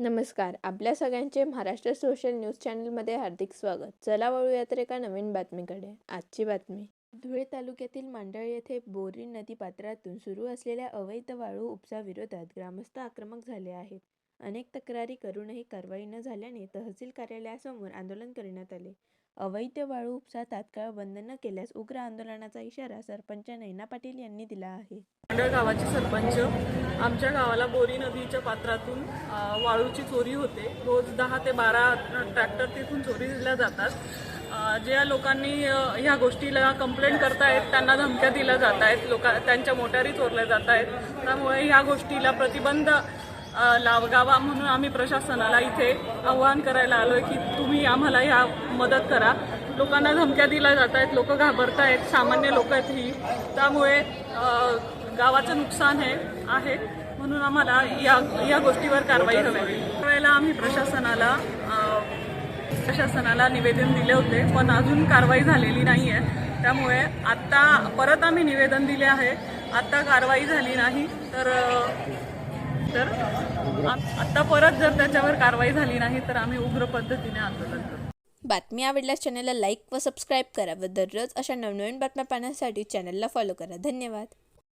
नमस्कार. आपल्या सगळ्यांचे महाराष्ट्र सोशल न्यूज चॅनलमध्ये हार्दिक स्वागत. चला वळूया तर एका नवीन बातमीकडे. आजची बातमी. धुळे तालुक्यातील मांडळ येथे बोरी नदी पात्रातून सुरू असलेल्या अवैध वाळू उपसाविरोधात ग्रामस्थ आक्रमक झाले आहेत. अनेक तक्रारी करूनही कारवाई न झाल्याने तहसील कार्यालयासमोर आंदोलन करण्यात आले. अवैध वाळू उपसा तात्काळ बंद न केल्यास उग्र आंदोलनाचा इशारा सरपंच नैना पाटील यांनी दिला आहे. मांडळ गावाचे सरपंच आमच्या गावाला बोरी नदीच्या पात्रातून वाळूची चोरी होते. रोज दहा ते बारा ट्रॅक्टर तिथून चोरीला जातात. ज्या लोकांनी ह्या गोष्टीला कंप्लेंट करतायत त्यांना धमक्या दिल्या जात आहेत लोका त्यांच्या मोटारी चोरल्या जात आहेत त्यामुळे ह्या गोष्टीला प्रतिबंध लावगावा म्हणून आम्ही प्रशासनाला इथे आव्हान करायला आलोय की तुम्ही आम्हाला ह्या मदत करा. लोकांना धमक्या दिल्या जात आहेत लोक आहेत सामान्य लोक आहेत ही. त्यामुळे गावाचं नुकसान हे आहे म्हणून आम्हाला या या गोष्टीवर कारवाई हवी. त्यावेळेला आम्ही प्रशासनाला प्रशासनाला निवेदन दिले होते पण अजून कारवाई झालेली नाही आहे त्यामुळे आत्ता परत आम्ही निवेदन दिले आहे. आत्ता कारवाई झाली नाही तर तर आत्ता परत जर त्याच्यावर कारवाई झाली नाही तर आम्ही उग्र पद्धतीने आंदोलन करू बातमी आवडल्यास चॅनलला लाईक व सबस्क्राईब करा व दररोज अशा नवनवीन बातम्या पाहण्यासाठी चॅनलला फॉलो करा. धन्यवाद.